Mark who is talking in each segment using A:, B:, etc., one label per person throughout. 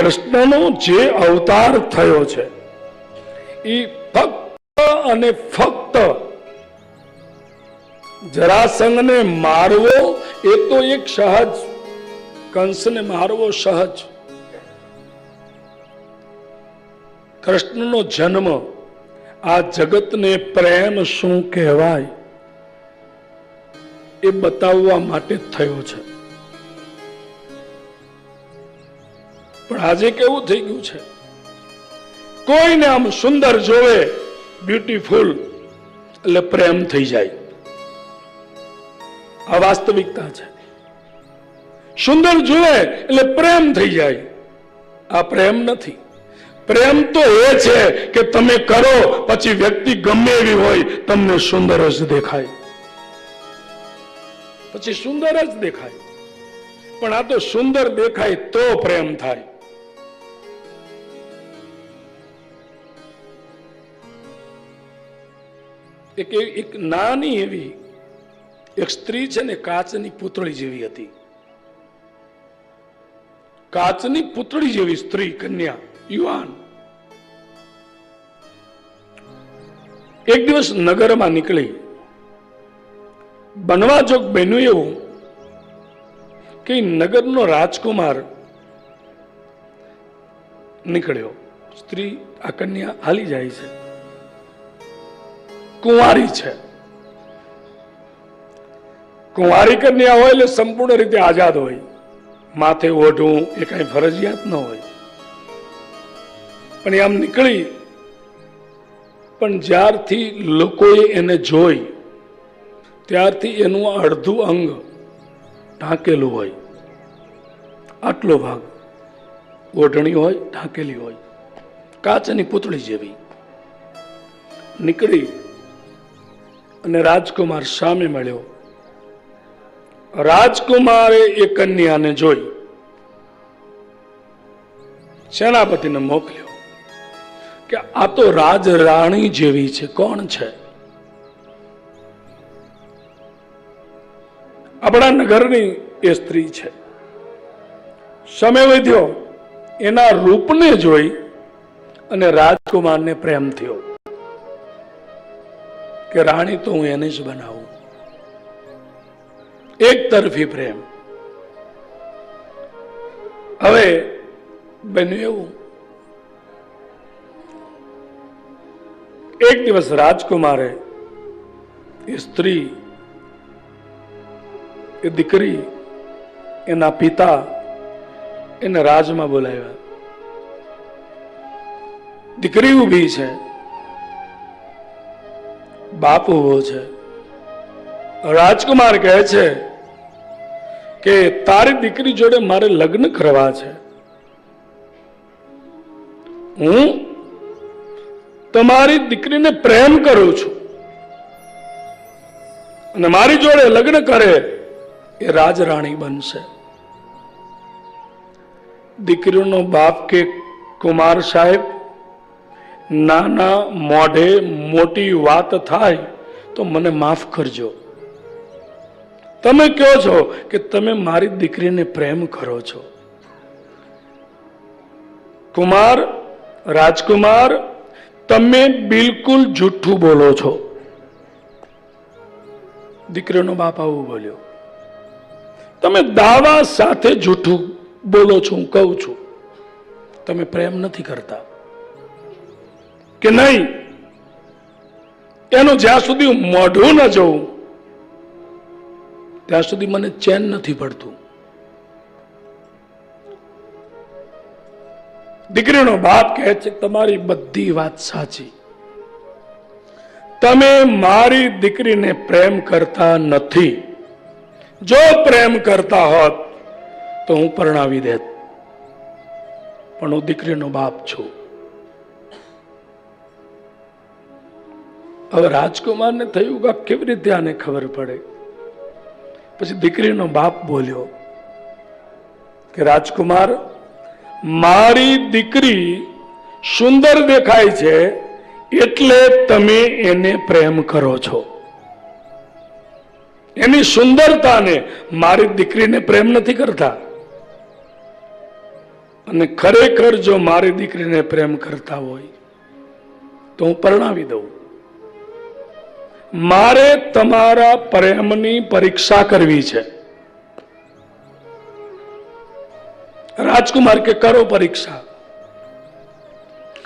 A: કૃષ્ણનો જે અવતાર થયો છે એ ફક્ત અને ફક્ત જરાસંઘને મારવો, એ તો એક સહજ, કંસને મારવો સહજ. કૃષ્ણનો જન્મ આ જગતને પ્રેમ શું કહેવાય, એ બતાવવા માટે થયો છે. પણ આજે કેવું થઈ ગયું છે? કોઈને આમ સુંદર જોવે બ્યુટીફુલ એટલે પ્રેમ થઈ જાય. આ વાસ્તવિકતા છે. સુંદર જોવે, એટલે પ્રેમ થઈ જાય. આ પ્રેમ નથી. પ્રેમ તો એ છે કે તમે કરો, પછી વ્યક્તિ ગમે એવી હોય, તમને સુંદર જ દેખાય. પછી સુંદર જ દેખાય. પણ આ તો સુંદર દેખાય તો પ્રેમ થાય. એક એક નાની એવી એક સ્ત્રી છે ને કાચની પૂતળી જેવી હતી. કાચની પૂતળી જેવી સ્ત્રી, કન્યા, યુવાન. એક દિવસ નગરમાં નીકળી. બનવા જોગ બન્યું એવું કે નગરનો રાજકુમાર નીકળ્યો. સ્ત્રી, આ કન્યા હાલી જાય છે. કુંવારી છે. કુંવારી કન્યા હોય એટલે સંપૂર્ણ રીતે આઝાદ હોય. માથે ઓઢવું એ કઈ ફરજિયાત ન હોય. પણ આમ નીકળી. પણ જ્યારથી લોકોએ એને જોઈ, ત્યારથી એનું અડધું અંગ ઢાંકેલું હોય. આટલો ભાગ ઓઢણી હોય, ઢાંકેલી હોય. કાચની પૂતળી જેવી. નીકળી. અને રાજકુમાર સામે મળ્યો. રાજકુમારે એ કન્યાને જોઈ. સેનાપતિને મોકલ્યો કે આ તો રાજ જેવી છે, કોણ છે? આપણા નગરની એ સ્ત્રી છે. સમય વધ્યો એના રૂપને જોઈ અને રાજકુમારને પ્રેમ થયો. કે રાણી, તો હું એને જ બનાવું. એક તરફી પ્રેમ. હવે બન્યું એવું. એક દિવસ રાજકુમારે એ સ્ત્રી, એ દીકરી, એના પિતા એને રાજમાં બોલાવ્યા. દીકરી ઊભી છે. બાપ ઊભો છે. રાજકુમાર કહે છે કે તારી દીકરી જોડે મારે લગ્ન કરવા છે. હું તમારી દીકરીને પ્રેમ કરું છું. અને મારી જોડે લગ્ન કરે એ રાજરાણી બનશે. દીકરીનો બાપ કે કુમાર સાહેબ નાના, મોઢે મોટી વાત થાય, તો મને માફ કરજો. તમે કહો છો કે તમે મારી દીકરીને પ્રેમ કરો છો. કુમાર, રાજકુમાર, તમે બિલકુલ જૂઠું બોલો છો. દીકરીનો બાપ આવું બોલ્યો. તમે દાવા સાથે જૂઠું બોલો છો, હું કહું છું. તમે પ્રેમ નથી કરતા. કે નહીં? એનું જ્યાં સુધી હું મોઢું ન જઉં, ત્યાં સુધી મને ચેન નથી પડતું. દીકરીનો બાપ કહે છે તમારી બધી વાત સાચી. તમે મારી દીકરીને પ્રેમ કરતા નથી. જો પ્રેમ કરતા હોત તો હું પરણાવી દેત. પણ હું દીકરીનો બાપ છું. હવે રાજકુમારને થયું કે કેવી રીતે આને ખબર પડે? પછી દીકરીનો બાપ બોલ્યો કે, રાજકુમાર, મારી દીકરી સુંદર દેખાય છે એટલે તમે એને પ્રેમ કરો છો. એની સુંદરતાને મારી દીકરીને પ્રેમ નથી કરતા. અને ખરેખર જો મારી દીકરીને પ્રેમ કરતા હોય, તો હું પરણાવી દઉં. મારે તમારા પ્રેમની પરીક્ષા કરવી છે. રાજકુમાર કે કરો પરીક્ષા.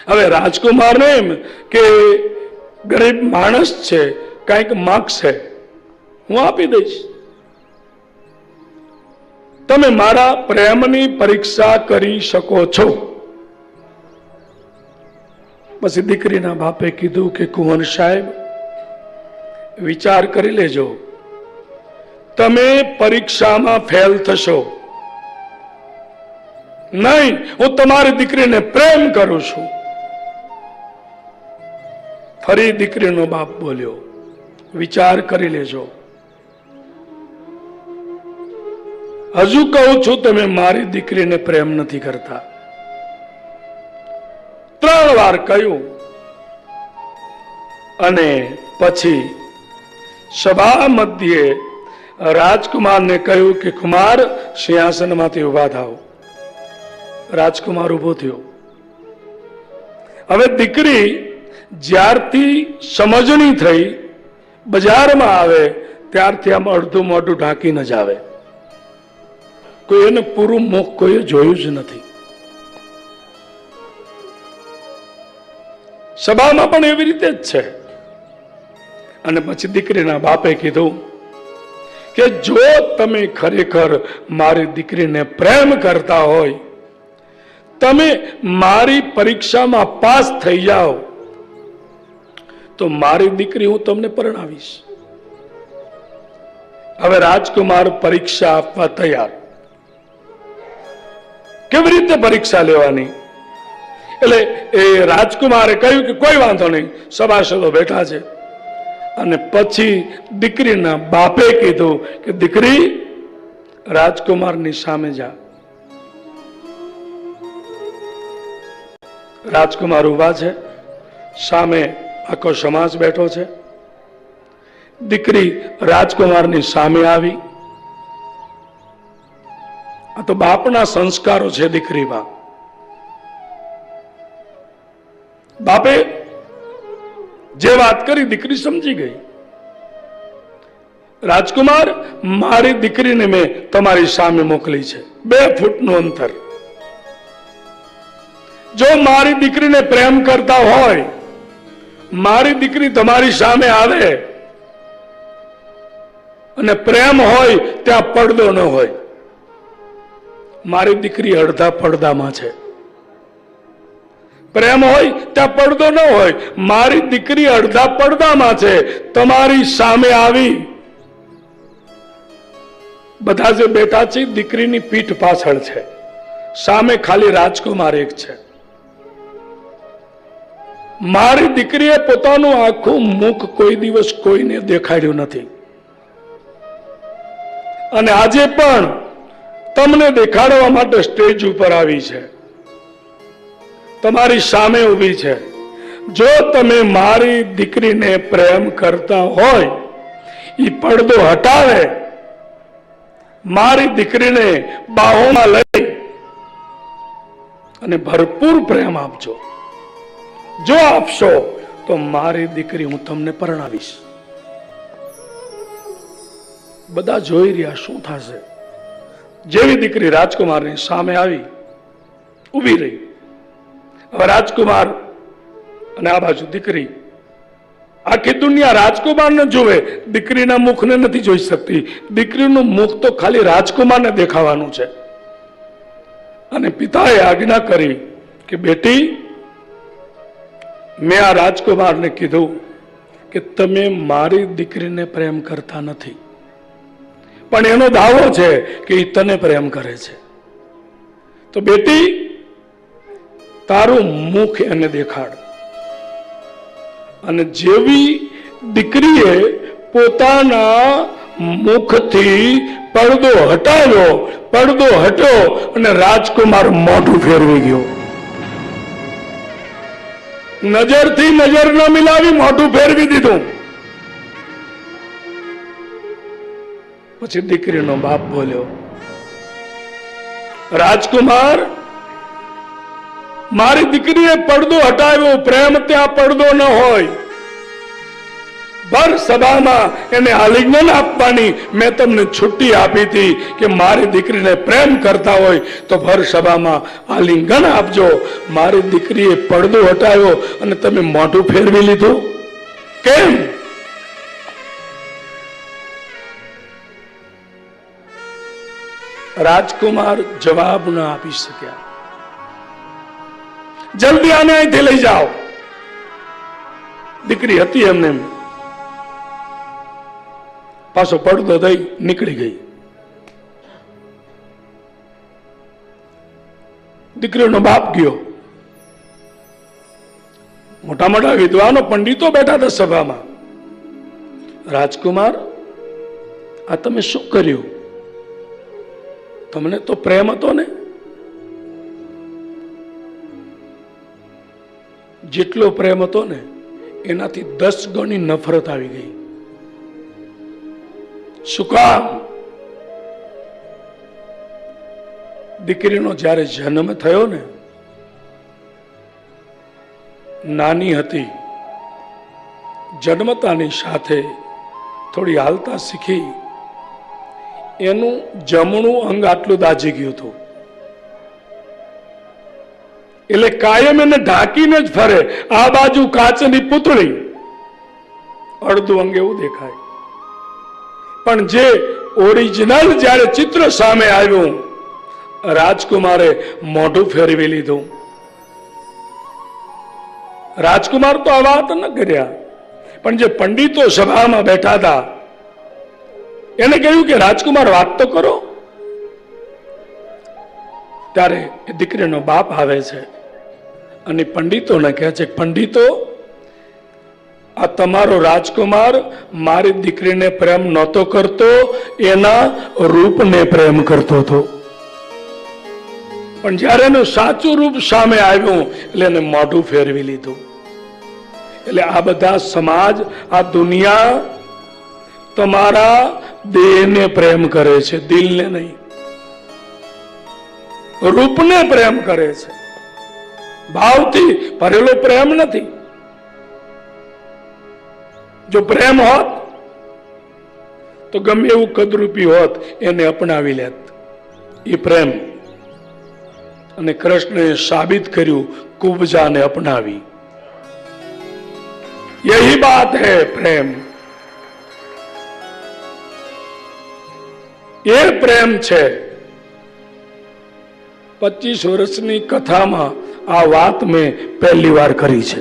A: હવે રાજકુમારને એમ કે ગરીબ માણસ છે, કંઈક છે હું આપી દઈશ. તમે મારા પ્રેમની પરીક્ષા કરી શકો છો. પછી દીકરીના બાપે કીધું કે કુંવર સાહેબ વિચાર કરી લેજો. તમે પરીક્ષામાં ફેલ થશો. નહીં, હું તમારી દીકરીને પ્રેમ કરું છું. ફરી દીકરીનો બાપ બોલ્યો, વિચાર કરી લેજો. હજુ કહું છું, તમે મારી દીકરીને પ્રેમ નથી કરતા. ત્રણ વાર કહ્યું અને પછી સભા મધ્યે રાજકુમારને કહ્યું કે, કુમાર, સિંહાસનમાંથી ઊભા થાવ. રાજકુમાર ઊભો થયો. હવે દીકરી જ્યારથી સમજણી થઈ, બજારમાં આવે, ત્યારથી આમ અડધું મોઢું ઢાંકીને જ આવે. કોઈ એને પૂરું મુખ કોઈએ જોયું જ નથી. સભામાં પણ એવી રીતે જ છે. અને પછી દીકરીના બાપે કીધું કે જો તમે ખરેખર મારી દીકરીને પ્રેમ કરતા હોય, તમે મારી પરીક્ષામાં પાસ થઈ જાઓ, તો મારી દીકરી હું તમને પરણાવીશ. હવે રાજકુમાર પરીક્ષા આપવા તૈયાર. કેવી રીતે પરીક્ષા લેવાની? એટલે એ રાજકુમારે કહ્યું કે કોઈ વાંધો નહીં, સભાસદો બેઠા છે. અને પછી દીકરીના બાપે કીધું કે, દીકરી, રાજકુમારની સામે જા. રાજકુમાર ઊભા છે. સામે આખો સમાજ બેઠો છે. દીકરી રાજકુમારની સામે આવી. આ તો બાપના સંસ્કારો છે દીકરીમાં. બાપે જે વાત કરી દીકરી સમજી ગઈ. રાજકુમાર, મારી દીકરીને મેં તમારી સામે મોકલી છે. બે ફૂટનું અંતર. જો મારી દીકરીને પ્રેમ કરતા હોય, મારી દીકરી તમારી સામે આવે અને પ્રેમ હોય, ત્યાં પડદો ન હોય. મારી દીકરી અડધા પડદામાં છે. પ્રેમ હોય ત્યાં પડદો ન હોય. મારી દીકરી અડધા પડદામાં છે. તમારી સામે આવી. બધા જે બેઠા છે, દીકરીની પીઠ પાછળ છે. સામે ખાલી રાજકુમાર એક છે. મારી દીકરીએ પોતાનું આખું મુખ કોઈ દિવસ કોઈને દેખાડ્યું નથી. અને આજે પણ તમને દેખાડવા માટે સ્ટેજ ઉપર આવી છે. તમારી સામે ઊભી છે. જો તમે મારી દીકરીને પ્રેમ કરતા હોય એ પડદો હટાવે. મારી દીકરીને બાહોમાં લઈ અને ભરપૂર પ્રેમ આપજો. જો આપશો, તો મારી દીકરી હું તમને પરણાવીશ. બધા જોઈ રહ્યા શું થશે? જેવી દીકરી રાજકુમારની સામે આવી, ઊભી રહી. રાજકુમાર અને આ બાજુ દીકરી. આખી દુનિયા રાજકુમારને જોવે દીકરીના મુખને નથી જોઈ શકતી. દીકરીનું મુખ તો ખાલી રાજકુમારને દેખાવાનું છે. અને પિતાએ આજ્ઞા કરી કે બેટી, મેં આ રાજકુમારને કીધું કે તમે મારી દીકરીને પ્રેમ કરતા નથી. પણ એનો દાવો છે કે એ તને પ્રેમ કરે છે. તો બેટી તારું મુખ એને દેખાડ. અને જેવી દીકરીએ પોતાના મુખથી પડદો હટાવ્યો, પડદો હટ્યો અને રાજકુમાર મોઢું ફેરવી ગયો. નજરથી નજર ન મિલાવી મોઢું ફેરવી દીધું. પછી દીકરીનો બાપ બોલ્યો, રાજકુમાર મારી દીકરીએ પડદો હટાવ્યો, પ્રેમ ત્યાં પડદો ન હોય. એને આલિંગન આપવાની મેં તમને છુટ્ટી આપી હતી કે મારી દીકરીને પ્રેમ કરતા હોય તો ભર સભામાં આલિંગન આપજો. મારી દીકરીએ પડદો હટાવ્યો અને તમે મોઢું ફેરવી લીધું? કેમ? રાજકુમાર જવાબ ન આપી શક્યા. જલ્દી આને અહીંથી લઈ જાઓ. દીકરી હતી એમને એમ. પાછો પડદો દઈ નીકળી ગઈ. દીકરીનો બાપ ગયો. મોટા મોટા વિદ્વાનો પંડિતો બેઠા હતા સભામાં. રાજકુમાર, આ તમે શું કર્યું? તમને તો પ્રેમ હતો ને? જેટલો પ્રેમ હતો ને, એનાથી દસ ગણી નફરત આવી ગઈ. શું કામ? દીકરીનો જ્યારે જન્મ થયો ને, નાની હતી, જન્મતાની સાથે થોડી હાલતા શીખી, એનું જમણું અંગ આટલું દાજી ગયું હતું. એટલે કાયમ એને ઢાંકીને જ ફરે. આ બાજુ કાચની પૂતળી અડધું અંગ એવું દેખાય. પણ જે ઓરિજિનલ જ્યારે ચિત્ર સામે આવ્યું, રાજકુમારે મોઢું ફેરવી લીધું. રાજકુમાર તો આ વાત ન કર્યા, પણ જે પંડિતો સભામાં બેઠા હતા, એને કહ્યું કે રાજકુમાર વાત તો કરો. ત્યારે એ દીકરીનો બાપ આવે છે. અને પંડિતોને કહે છે, પંડિતો, આ તમારો રાજકુમાર મારી દીકરીને પ્રેમ નહોતો કરતો, એના રૂપને પ્રેમ કરતો હતો. પણ જ્યારે એનું સાચું રૂપ સામે આવ્યું, એટલે એને મોઢું ફેરવી લીધું. એટલે આ બધા સમાજ, આ દુનિયા તમારા દેહને પ્રેમ કરે છે, દિલને નહીં. રૂપને પ્રેમ કરે છે. ભાવથી ભરેલો પ્રેમ નથી. જો પ્રેમ હોત, તો ગમે એવું કદરૂપી હોત, એને અપનાવી લેત. એ પ્રેમ. અને કૃષ્ણએ સાબિત કર્યું, કુબજાને અપનાવી. યહી બાત હૈ પ્રેમ. એ પ્રેમ છે. પચીસ વર્ષની કથામાં આ વાત મેં પહેલી વાર કરી છે.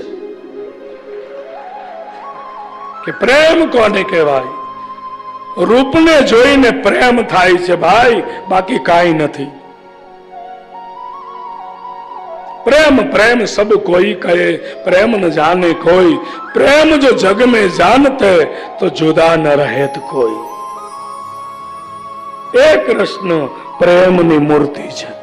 A: કે પ્રેમ કોને કહેવાય? રૂપને જોઈને પ્રેમ થાય છે ભાઈ, બાકી કાંઈ નથી. પ્રેમ પ્રેમ સબ કોઈ કહે, પ્રેમ ન જાને કોઈ. પ્રેમ જો જગ મે જાનતે તો જુદા ન રહેત કોઈ. એ કૃષ્ણ પ્રેમની મૂર્તિ છે.